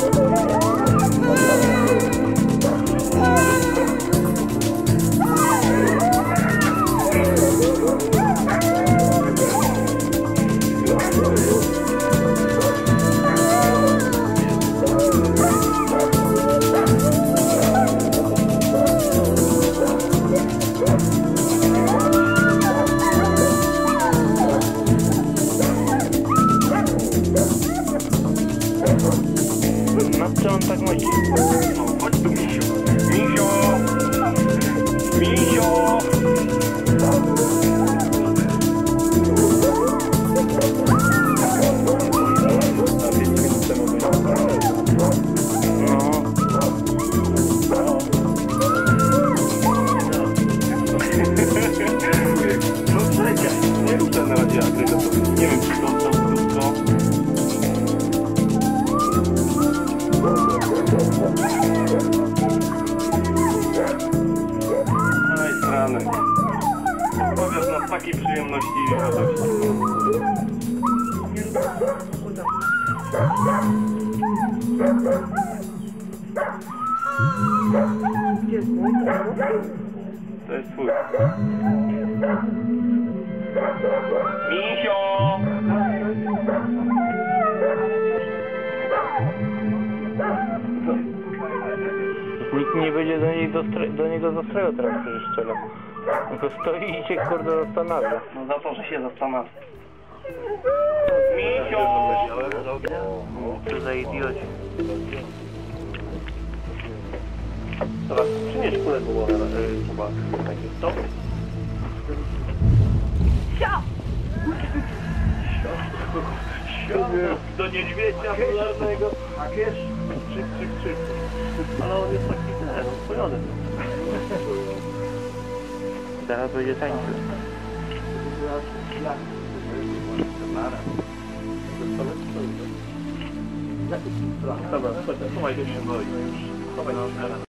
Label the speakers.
Speaker 1: co
Speaker 2: talking about you. Aj, strany. Powiesz nas takiej przyjemności i radości. To jest twój.
Speaker 1: Nikt nie będzie do, niej do, niego stroju teraz strzelał. Tylko stoi i się kurde zastanawia.
Speaker 2: No za to, że się zastanawia. Misio!
Speaker 1: Co za idioci.
Speaker 2: Teraz przynieś kulę głowę, chyba takie stop. Do niedźwiedzia polarnego. A wiesz? Krzyk, krzyk, krzyk. Ale on jest taki ten, oswojony.
Speaker 1: Zaraz będzie tańczył.
Speaker 2: Dobra, słuchaj, chowaj się boi. Chowaj się